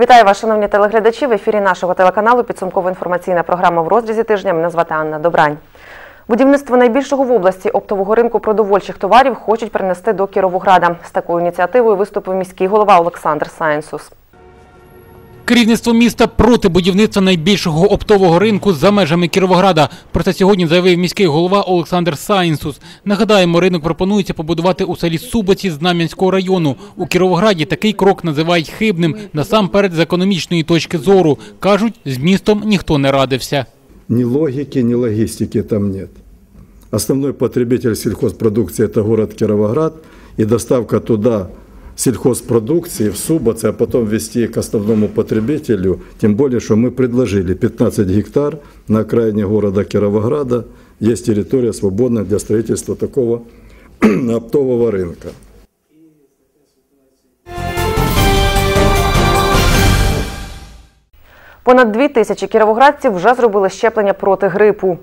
Вітаю вас, шановні телеглядачі. В ефірі нашого телеканалу підсумкова інформаційна програма в розрізі тижня. Мене звати Анна Добрань. Будівництво найбільшого в області оптового ринку продовольчих товарів хочуть принести до Кіровограда. З такою ініціативою виступив міський голова Олександр Сайнсус. Керівництво міста проти будівництва найбільшого оптового ринку за межами Кіровограда. Про це сьогодні заявив міський голова Олександр Сайнсус. Нагадаємо, ринок пропонується побудувати у селі Субоці Знам'янського району. У Кіровограді такий крок називають хибним, насамперед з економічної точки зору. Кажуть, з містом ніхто не радився. Ни логики, ни логистики там нет. Основной потребитель сельхозпродукции – это город Кировоград, и доставка туда сельхозпродукции в Субоце, а потом вести к основному потребителю, тем более, что мы предложили 15 гектар на окраине города Кировограда, есть территория свободная для строительства такого оптового рынка. Понад дві тисячі кіровоградців вже зробили щеплення проти грипу.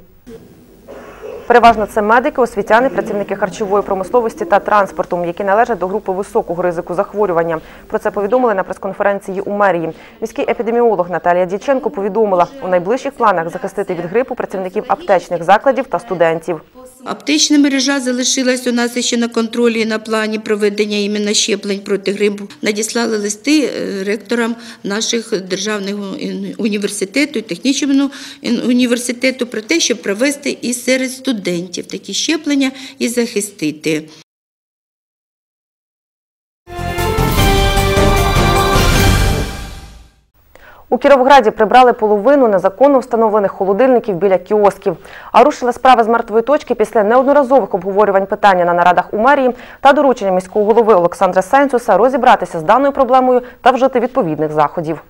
Переважно це медики, освітяни, працівники харчової промисловості та транспорту, які належать до групи високого ризику захворювання. Про це повідомили на прес-конференції у мерії. Міський епідеміолог Наталія Діченко повідомила, у найближчих планах захистити від грипу працівників аптечних закладів та студентів. Аптечна мережа залишилась у нас ще на контролі на плані проведення іменно щеплень проти грипу. Надіслали листи е, ректорам наших державного ін- університету технічного університету про те, щоб провести і серед студентів такі щеплення і захистити. У Кіровограді прибрали половину незаконно встановлених холодильників біля кіосків. А рушила справа з мертвої точки після неодноразових обговорювань питання на нарадах у мерії та доручення міського голови Олександра Сайнцуса розібратися з даною проблемою та вжити відповідних заходів.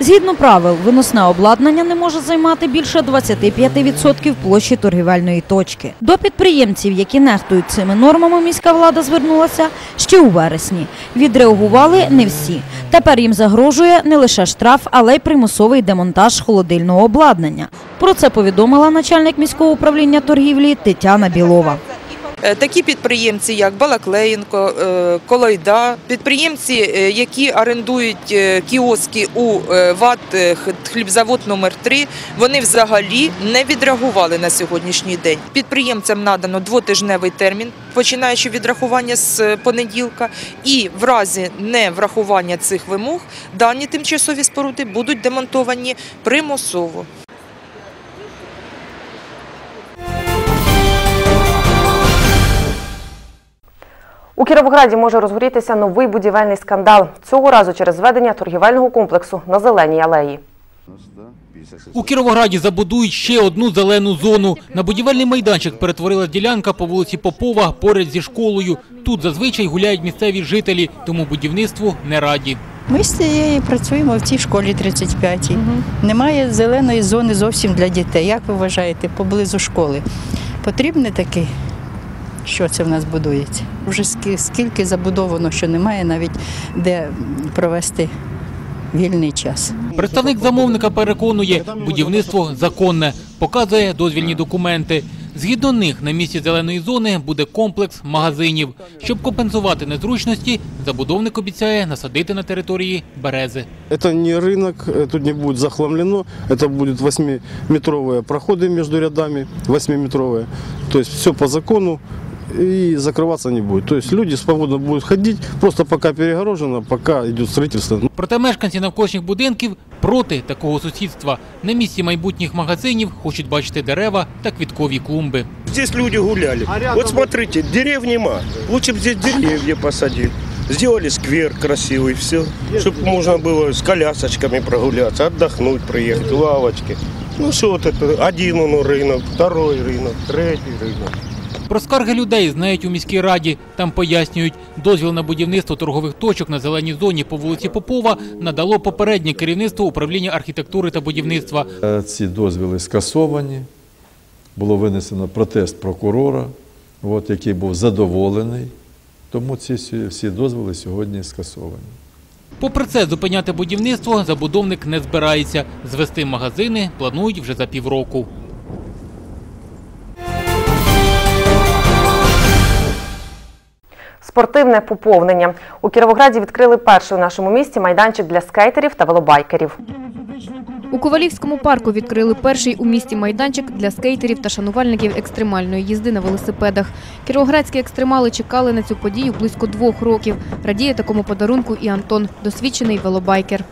Згідно правил, виносне обладнання не може займати більше 25% площі торгівельної точки. До підприємців, які нехтують цими нормами, міська влада звернулася ще у вересні. Відреагували не всі. Тепер їм загрожує не лише штраф, але й примусовий демонтаж холодильного обладнання. Про це повідомила начальник міського управління торгівлі Тетяна Білова. Е, Такі підприємці, як Балаклеєнко, е, Колойда, підприємці, е, які орендують кіоски у х- хлібзавод номер 3 вони взагалі не відреагували на сьогоднішній день. Підприємцям надано двотижневий термін, починаючи від рахування з понеділка, і в разі неврахування цих вимог дані тимчасові споруди будуть демонтовані примусово. Кіровограді може розгорітися новий будівельний скандал. Цього разу через зведення торгівельного комплексу на зеленій алеї. У Кіровограді забудують ще одну зелену зону. На будівельний майданчик перетворила ділянка по вулиці Попова поряд зі школою. Тут зазвичай гуляють місцеві жителі, тому будівництву не раді. Ми з цієї працюємо в цій школі 35-й. Немає зеленої зони зовсім для дітей. Як ви вважаєте, поблизу школи? Потрібне таке? Що це в нас будується? Вже скі- скільки забудовано, що немає навіть де провести вільний час. Представник замовника переконує, будівництво законне, показує дозвільні документи. Згідно них, на місці зеленої зони буде комплекс магазинів. Щоб компенсувати незручності, забудовник обіцяє насадити на території берези. Это не рынок, э, тут не будет захламлено, это будут 8-метровые проходы между рядами, 8-метровые. То есть все по закону и закрываться не будет. То есть люди свободно будут ходить, просто пока перегорожено, пока идет строительство. Проте мешканці навколишніх будинків проти такого сусідства. На місці майбутніх магазинів хочуть бачити дерева та квіткові клумби. Здесь люди гуляли. Вот смотрите, дерев нема. Лучше бы здесь деревья посадили. Сделали сквер красивый, все. Чтобы можно было с колясочками прогуляться, отдохнуть, приехать, лавочки. Ну что вот это, один он рынок, второй рынок, третий рынок. Про скарги людей знають у міській раді. Там пояснюють, дозвіл на будівництво торгових точок на зеленій зоні по вулиці Попова надало попереднє керівництво управління архітектури та будівництва. Е, Ці дозвіли скасовані. Було винесено протест прокурора, от, який був задоволений. Тому ці всі- всі дозволи сьогодні скасовані. Попри це, зупиняти будівництво забудовник не збирається. Звести магазини планують вже за півроку. Спортивне поповнення у Кіровограді відкрили перший у нашому місті майданчик для скейтерів та велобайкерів. У Ковалівському парку відкрили перший у місті майданчик для скейтерів та шанувальників екстремальної їзди на велосипедах. Кіровоградські екстремали чекали на цю подію близько двох років. Радіє такому подарунку і Антон, досвідчений велобайкер.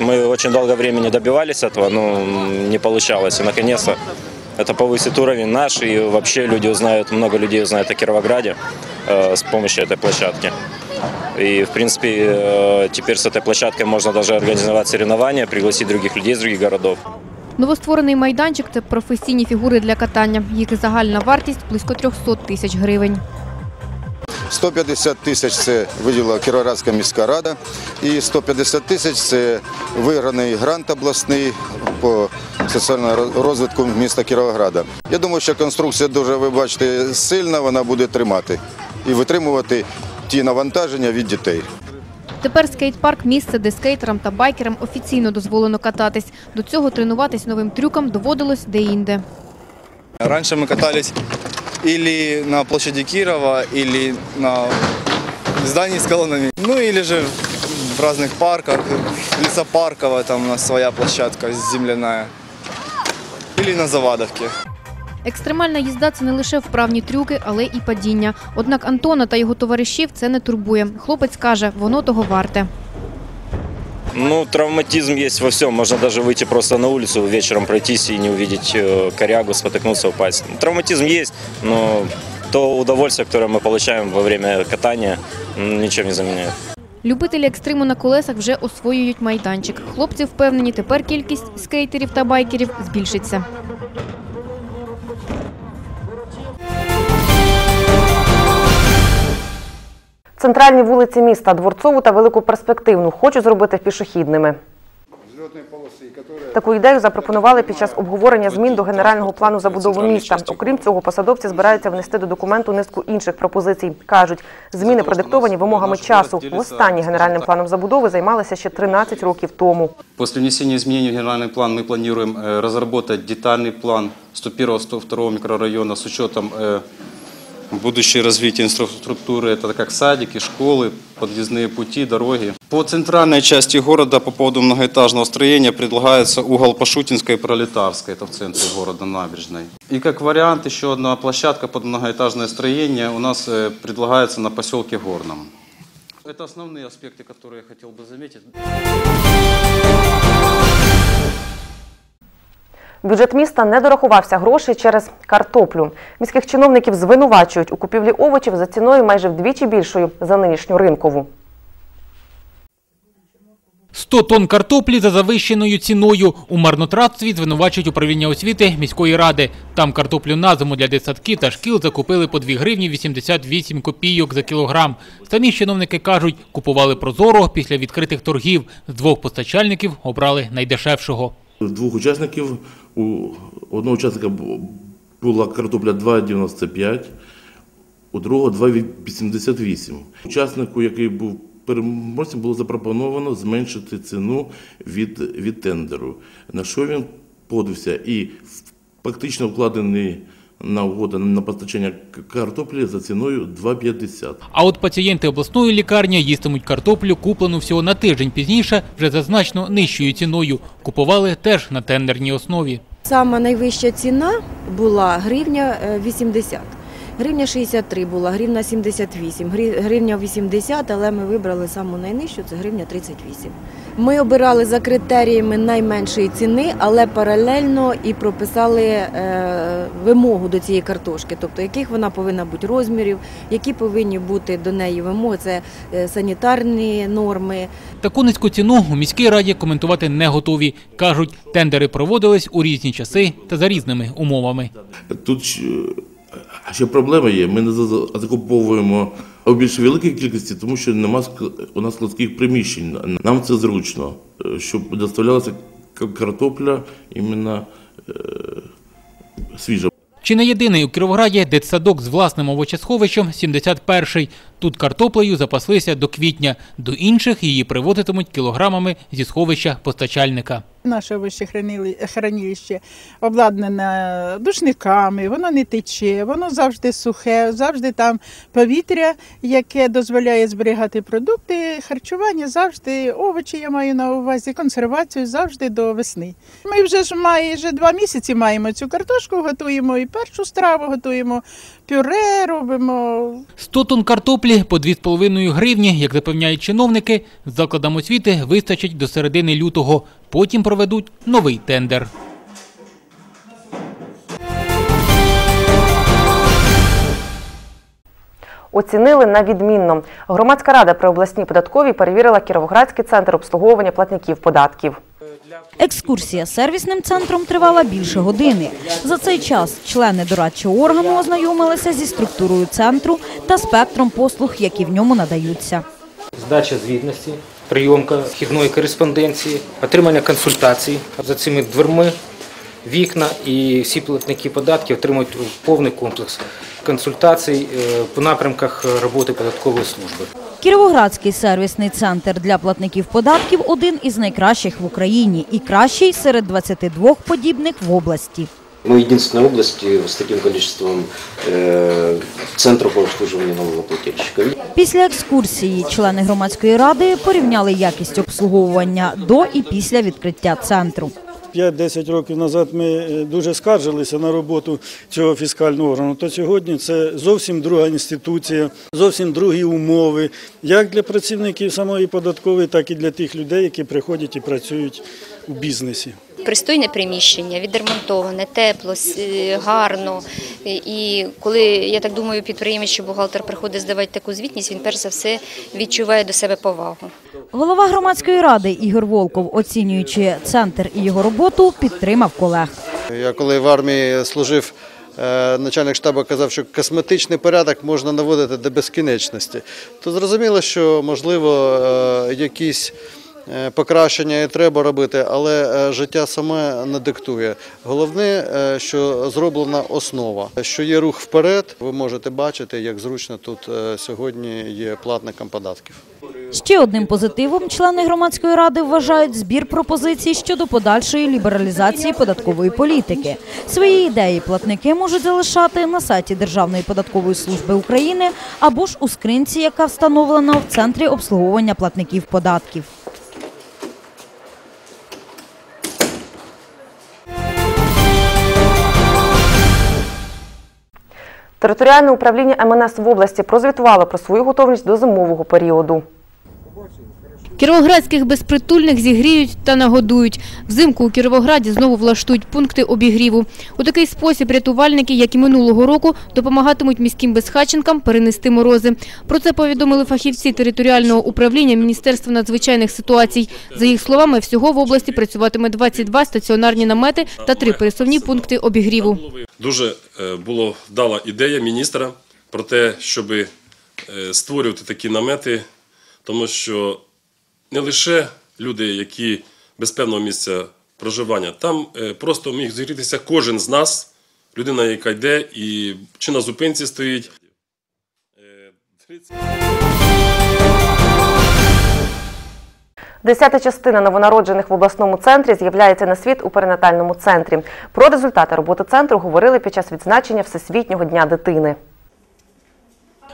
Мы очень долго времени добивались этого, но не получалось. И наконец-то это повысит уровень наш, и вообще люди узнают, много людей узнают о Кировограде э, с помощью этой площадки. И, в принципе, э, теперь с этой площадкой можно даже организовать соревнования, пригласить других людей из других городов. Новостворений майданчик – це професійні фігури для катання. Їх загальна вартість – близько 300 тисяч гривень. 150 тисяч це виділила Кіровоградська міська рада і 150 тисяч це виграний грант обласний по соціальному розвитку міста Кіровограда. Я думаю, що конструкція дуже, ви бачите, сильна, вона буде тримати і витримувати ті навантаження від дітей. Тепер скейт-парк – місце, де скейтерам та байкерам офіційно дозволено кататись. До цього тренуватись новим трюкам доводилось де-інде. Раньше мы катались или на площади Кирова, или на здании с колоннами. Ну или же в разных парках, лесопарковая, там у нас своя площадка земляная. Или на Завадовке. Екстремальна їзда – це не лише вправні трюки, але і падіння. Однак Антона та його товаришів це не турбує. Хлопець каже, воно того варте. Ну, травматизм есть во всем. Можно даже выйти просто на улицу вечером пройтись и не увидеть э, корягу, спотыкнуться, упасть. Травматизм есть, но то удовольствие, которое мы получаем во время катания, м, ничем не заменяет. Любителі екстриму на колесах вже освоюють майданчик. Хлопці впевнені, тепер кількість скейтерів та байкерів збільшиться. Центральні вулиці міста Дворцову та Велику Перспективну хочуть зробити пішохідними. Таку ідею запропонували під час обговорення змін до генерального плану забудови міста. Окрім цього, посадовці збираються внести до документу низку інших пропозицій. кажуть, зміни продиктовані вимогами часу. Востаннє генеральним планом забудови займалися ще 13 років тому. После внесения изменений в генеральный план мы планируем э, разработать детальный план 101-102 микрорайона с учетом э, будущее развитие инфраструктуры, это как садики, школы, подъездные пути, дороги. По центральной части города по поводу многоэтажного строения предлагается угол Пашутинской и Пролетарской, это в центре города, набережной. И как вариант еще одна площадка под многоэтажное строение у нас э, предлагается на поселке Горном. Это основные аспекты, которые я хотел бы заметить. Бюджет міста не дорахувався грошей через картоплю. Міських чиновників звинувачують у купівлі овочів за ціною майже вдвічі більшою за нинішню ринкову. 100 тонн картоплі за завищеною ціною. У марнотратстві звинувачують управління освіти міської ради. Там картоплю на зиму для дитсадків та шкіл закупили по 2 гривні 88 копійок за кілограм. Самі чиновники кажуть, купували прозоро після відкритих торгів. З двох постачальників обрали найдешевшого. Двох учасників у одного учасника була картопля 2,95, у другого 2,88. Учаснику, який був переможцем, було запропоновано зменшити ціну від, від тендеру. На що він подився і фактично вкладений на угоду на постачання картоплі за ціною 2,50. А от пацієнти обласної лікарні їстимуть картоплю, куплену всього на тиждень пізніше, вже за значно нижчою ціною. Купували теж на тендерній основі. Сама найвища ціна була гривня е, 80. Гривня 63 була, гривня 78, гривня 80, але ми вибрали саму найнижчу, це гривня 38. Ми обирали за критеріями найменшої ціни, але паралельно і прописали е, вимогу до цієї картошки, тобто яких вона повинна бути розмірів, які повинні бути до неї вимоги, це е, санітарні норми, Таку низьку ціну у міській раді коментувати не готові. Кажуть, тендери проводились у різні часи та за різними умовами. Тут ще проблема є. Ми не за- закуповуємо в більш великій кількості, тому що нема у нас складських приміщень. Нам це зручно, е, щоб доставлялася картопля іменно е, свіжа. Чи не єдиний у Кіровограді дитсадок з власним овочесховищем 71-й. Тут картоплею запаслися до квітня. До інших її привозитимуть кілограмами зі сховища постачальника. Наше вище хранилище обладнане душниками, воно не тече, воно завжди сухе, завжди там повітря, яке дозволяє зберігати продукти, харчування завжди, овочі я маю на увазі, консервацію завжди до весни. Ми вже ж майже два місяці маємо цю картошку, готуємо і першу страву, готуємо пюре, робимо 100 тонн картоплі по 2,5 гривні, як запевняють чиновники, закладам освіти вистачить до середини лютого. Потім проведуть новий тендер. Оцінили на відмінно. Громадська рада при обласній податковій перевірила Кіровоградський центр обслуговування платників податків. Екскурсія сервісним центром тривала більше години. За цей час члени дорадчого органу ознайомилися зі структурою центру та спектром послуг, які в ньому надаються. здача звітності, прийомка вхідної кореспонденції, отримання консультацій за цими дверми, вікна і всі платники податків отримують повний комплекс консультацій е, по напрямках роботи податкової служби. Кіровоградський сервісний центр для платників податків один із найкращих в Україні і кращий серед 22 подібних в області. Мы единственная область э, с таким количеством э, центров по обслуживанию налогоплательщиков. Після екскурсії члени громадської ради порівняли якість обслуговування до і після відкриття центру. 5-10 років назад ми е, дуже скаржилися на роботу цього фіскального органу. То сьогодні це зовсім друга інституція, зовсім другі умови, як для працівників самої податкової, так і для тих людей, які приходять і працюють у бізнесі. Пристойне приміщення, відремонтоване, тепло, е, гарно. І коли, я так думаю, підприємець чи бухгалтер приходить здавати таку звітність, він перш за все відчуває до себе повагу. Голова громадської ради Ігор Волков, оцінюючи центр і його роботу, підтримав колег. Я коли в армії служив, е, начальник штабу казав, що косметичний порядок можна наводити до безкінечності. То зрозуміло, що можливо е, якісь е, покращення і треба робити, але життя саме не диктує. Головне, що зроблена основа, що є рух вперед. Ви можете бачити, як зручно тут сьогодні є платникам податків. Ще одним позитивом члени громадської ради вважають збір пропозицій щодо подальшої лібералізації податкової політики. Свої ідеї платники можуть залишати на сайті Державної податкової служби України або ж у скринці, яка встановлена в центрі обслуговування платників податків. Територіальне управління МНС в області прозвітувало про свою готовність до зимового періоду. Кіровоградських безпритульних зігріють та нагодують. Взимку у Кіровограді знову влаштують пункти обігріву. У такий спосіб рятувальники, як і минулого року, допомагатимуть міським безхатченкам перенести морози. Про це повідомили фахівці територіального управління Міністерства надзвичайних ситуацій. За їх словами, всього в області працюватиме 22 стаціонарні намети та три пересувні пункти обігріву. Дуже е, була вдала ідея міністра про те, щоб е, створювати такі намети, тому що не лише люди, які без певного місця проживання, там е, просто міг зігрітися кожен з нас, людина, яка йде і чи на зупинці стоїть. Десята частина новонароджених в обласному центрі з'являється на світ у перинатальному центрі. Про результати роботи центру говорили під час відзначення Всесвітнього дня дитини.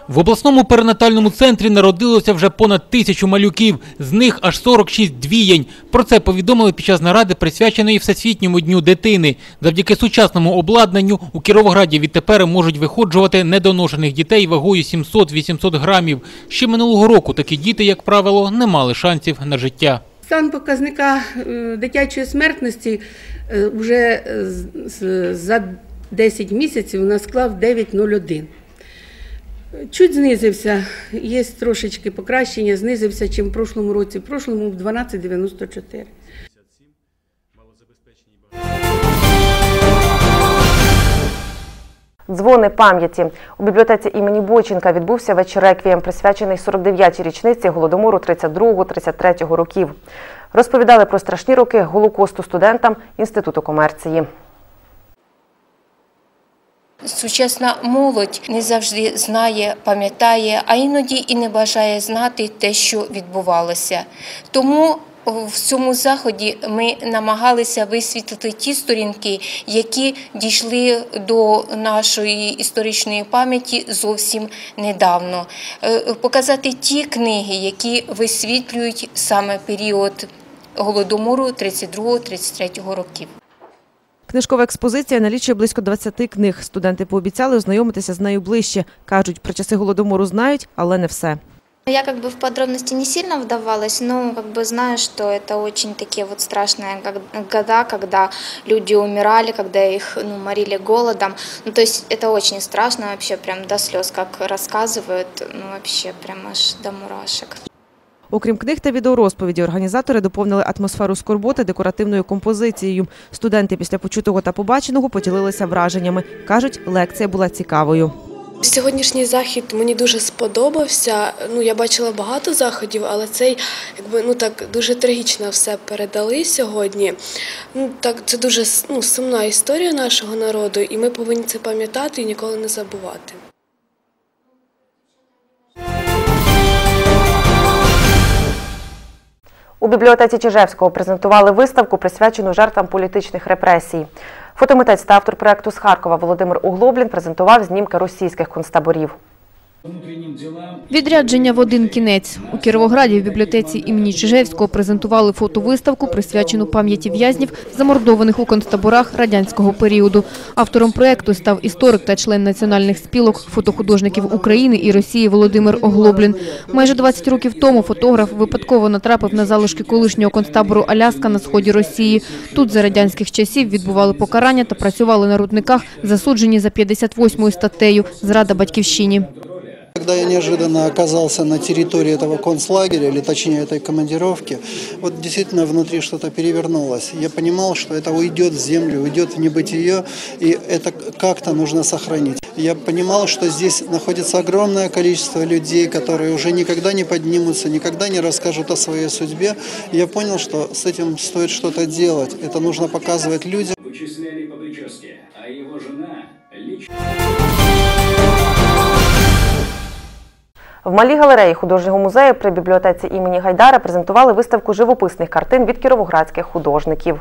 В обласному перинатальному центрі народилося вже понад тисячу малюків, з них аж 46 двіянь. Про це повідомили під час наради, присвяченої Всесвітньому дню дитини. Завдяки сучасному обладнанню у Кіровограді відтепер можуть виходжувати недоношених дітей вагою 700-800 грамів. Ще минулого року такі діти, як правило, не мали шансів на життя. Стан показника е, дитячої смертності е, вже за 10 місяців у нас склав 9,01. Чуть знизився, є трошечки покращення, знизився, чим в прошлому році. В прошлому 12,94. Дзвони пам'яті у бібліотеці імені Боченка відбувся вечір реквієм, присвячений 49-й річниці голодомору 32-33 років. Розповідали про страшні роки голокосту студентам інституту комерції. Сучасна молодь не завжди знає, пам'ятає, а іноді і не бажає знати те, що відбувалося. Тому в цьому заході ми намагалися висвітлити ті сторінки, які дійшли до нашої історичної пам'яті зовсім недавно. Е, Показати ті книги, які висвітлюють саме період голодомору 32-33 років. Книжкова експозиція налічує близько 20 книг. Студенти пообіцяли ознайомитися з нею ближче. Кажуть, про часи голодомору знають, але не все. Я как бы в подробности не сильно вдавалась, но как бы знаю, что это очень такие вот страшные гог- года, когда люди умирали, когда их ну, морили голодом. Ну, то есть это очень страшно, вообще прям до слез, как рассказывают, ну вообще прям аж до мурашек. Окрім книг та відеорозповіді, організатори доповнили атмосферу скорботи декоративною композицією. Студенти після почутого та побаченого поділилися враженнями. Кажуть, лекція була цікавою. Сьогоднішній захід мені дуже сподобався. Ну я бачила багато заходів, але цей якби ну так дуже трагічно все передали сьогодні. Ну так це дуже ну, сумна історія нашого народу, і ми повинні це пам'ятати і ніколи не забувати. У бібліотеці Чижевського презентували виставку, присвячену жертвам політичних репресій. Фотомитець та автор проекту з Харкова Володимир Углоблін презентував знімки російських концтаборів. Відрядження в один кінець. У Кіровограді в бібліотеці імені Чижевського презентували фотовиставку, присвячену пам'яті в'язнів, замордованих у концтаборах радянського періоду. Автором проекту став історик та член національних спілок фотохудожників України і Росії Володимир Оглоблін. Майже 20 років тому фотограф випадково натрапив на залишки колишнього концтабору Аляска на сході Росії. Тут за радянських часів відбували покарання та працювали на рудниках, засуджені за 58 статтею «Зрада батьківщині». Когда я неожиданно оказался на территории этого концлагеря, или точнее этой командировки, вот действительно внутри что-то перевернулось. Я понимал, что это уйдет в землю, уйдет в небытие, и это как-то нужно сохранить. Я понимал, что здесь находится огромное количество людей, которые уже никогда не поднимутся, никогда не расскажут о своей судьбе. Я понял, что с этим стоит что-то делать. Это нужно показывать людям. В малій галереї художнього музею при бібліотеці імені Гайдара презентували виставку живописних картин від кіровоградських художників.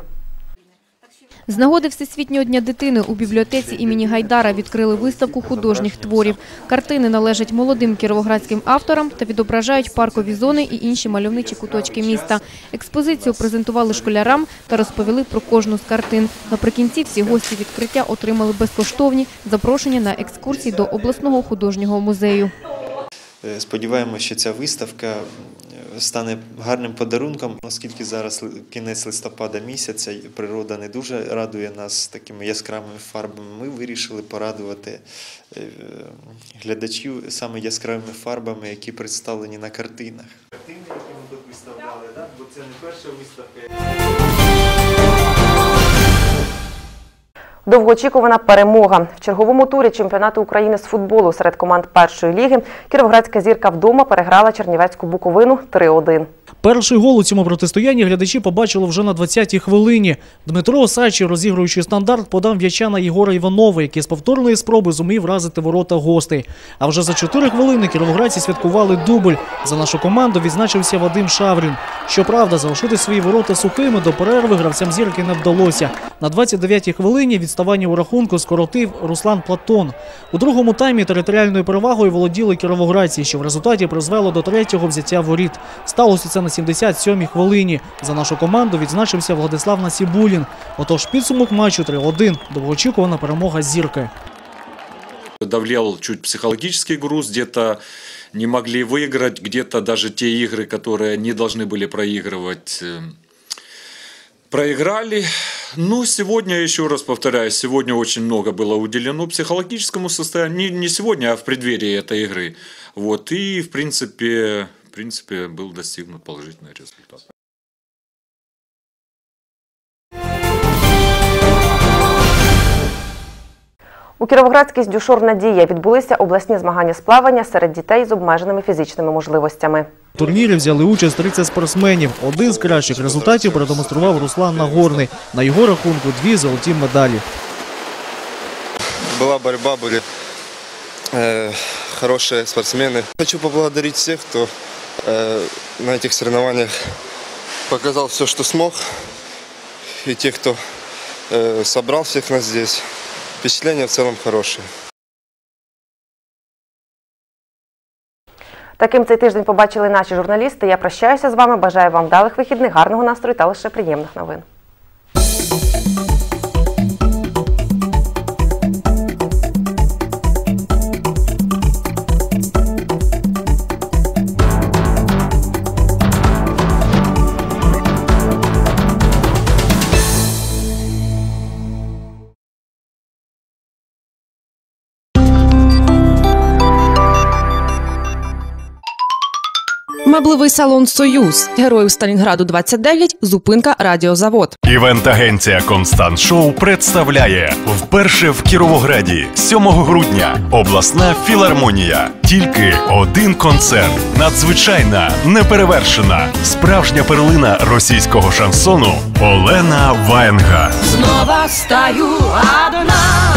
З нагоди Всесвітнього дня дитини у бібліотеці імені Гайдара відкрили виставку художніх творів. Картини належать молодим кіровоградським авторам та відображають паркові зони і інші мальовничі куточки міста. Експозицію презентували школярам та розповіли про кожну з картин. Наприкінці всі гості відкриття отримали безкоштовні запрошення на екскурсії до обласного художнього музею. Е, Сподіваємося, що ця виставка е, стане гарним подарунком, оскільки зараз кінець листопада місяця, природа не дуже радує нас такими яскравими фарбами. Ми вирішили порадувати е, глядачів саме яскравими фарбами, які представлені на картинах. Картини, які ми тут виставляли, бо це не перша виставка. Довгоочікувана перемога. В черговому турі чемпіонату України з футболу серед команд першої ліги кіровоградська зірка вдома переграла Чернівецьку Буковину 3-1. Перший гол у цьому протистоянні глядачі побачили вже на 20-й хвилині. Дмитро Осадчий, розігруючи стандарт, подав м'яча на Єгора Іванова, який з повторної спроби зумів вразити ворота гостей. А вже за 4 хвилини кіровоградці святкували дубль. За нашу команду відзначився Вадим Шаврін. Щоправда, залишити свої ворота сухими до перерви гравцям зірки не вдалося. На 29-й хвилині відставання у рахунку скоротив Руслан Платон. У другому таймі територіальною перевагою володіли кіровоградці, що в результаті призвело до третього взяття воріт. Сталося це на 77-й хвилині. За нашу команду відзначився Владислав Насібулін. Отож підсумок матчу 3-1. Довгоочікувана перемога зірки. давлел чуть психологический груз, где-то не могли выиграть, где-то даже те игры, которые не должны были проигрывать, э, проиграли. Ну, сегодня, еще раз повторяю, сегодня очень много было уделено психологическому состоянию, не, не сегодня, а в преддверии этой игры. Вот, и, в принципе, в принципе, был достигнут положительный результат. У Кіровоградській дюшор Надія відбулися обласні змагання з плавання серед дітей з обмеженими фізичними можливостями. В турнірі взяли участь 30 спортсменів. Один з кращих результатів продемонстрував Руслан Нагорний. На його рахунку дві золоті медалі. была борьба, были э, хорошие спортсмены. Хочу поблагодарить всех, кто э, на этих соревнованиях показал все, что смог. И те, кто э, собрал всех нас здесь. Впечатления в целом хорошие. Таким цей тиждень побачили наші журналісти. Я прощаюся з вами. Бажаю вам вдалих вихідних, гарного настрою та лише приємних новин. Меблевий салон Союз Героїв Сталінграду 29, зупинка Радіозавод. Івент-агенція Констант Шоу представляє вперше в Кіровограді 7 грудня обласна філармонія. Тільки один концерт. Надзвичайна, неперевершена, справжня перлина російського шансону Олена Ваєнга. Снова стою одна,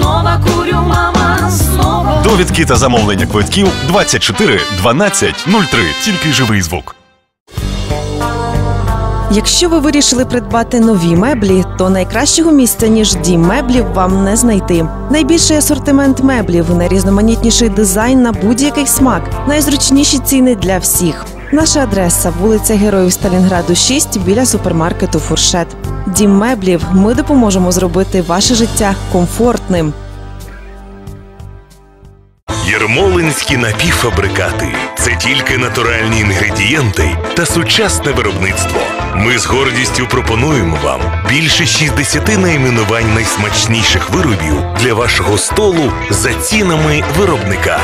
снова курю, мама, снова. Довідки та замовлення квитків 24 12 03. Тільки живий звук. Якщо ви вирішили придбати нові меблі, то найкращого місця ніж дім меблів вам не знайти. Найбільший асортимент меблів, найрізноманітніший дизайн на будь-який смак, найзручніші ціни для всіх. Наша адреса вулиця Героїв Сталінграду 6 біля супермаркету Фуршет. Дім меблів. Ми допоможемо зробити ваше життя комфортним. Єрмолинські напівфабрикати це тільки натуральні інгредієнти та сучасне виробництво. Ми з гордістю пропонуємо вам більше 60 найменувань найсмачніших виробів для вашого столу за цінами виробника.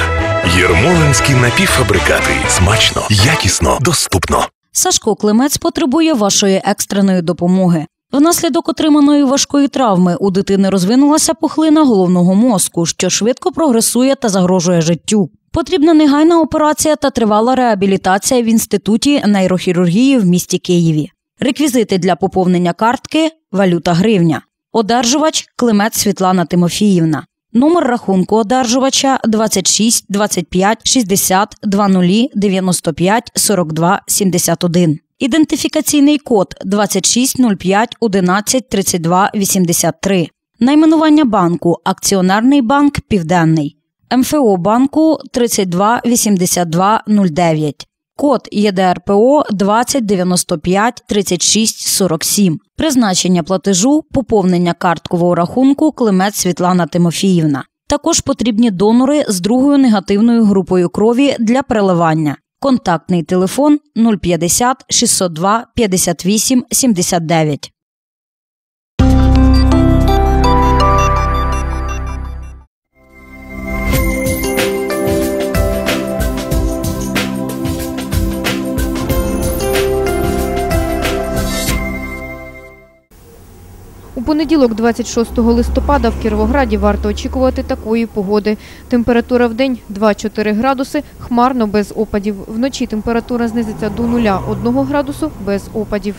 Єрмолинські напівфабрикати смачно, якісно, доступно. Сашко Климець потребує вашої екстреної допомоги. Внаслідок отриманої важкої травми у дитини розвинулася пухлина головного мозку, що швидко прогресує та загрожує життю. Потрібна негайна операція та тривала реабілітація в інституті нейрохірургії в місті Києві. Реквізити для поповнення картки валюта гривня. Одержувач Климець Світлана Тимофіївна. Номер рахунку одержувача 26 25 60 20 95 42 71. Ідентифікаційний код 2605 11 32 83. Найменування банку Акціонерний банк Південний. МФО банку 32 82 09. Код ЄДРПО 2095 36 47. Призначення платежу поповнення карткового рахунку Климець Світлана Тимофіївна. Також потрібні донори з другою негативною групою крові для переливання. Контактний телефон 050 602 58 79. Понеділок, 26 листопада, в Кіровограді варто очікувати такої погоди. Температура в день 2-4 градуси, хмарно без опадів. Вночі температура знизиться до 0,1 градусу без опадів.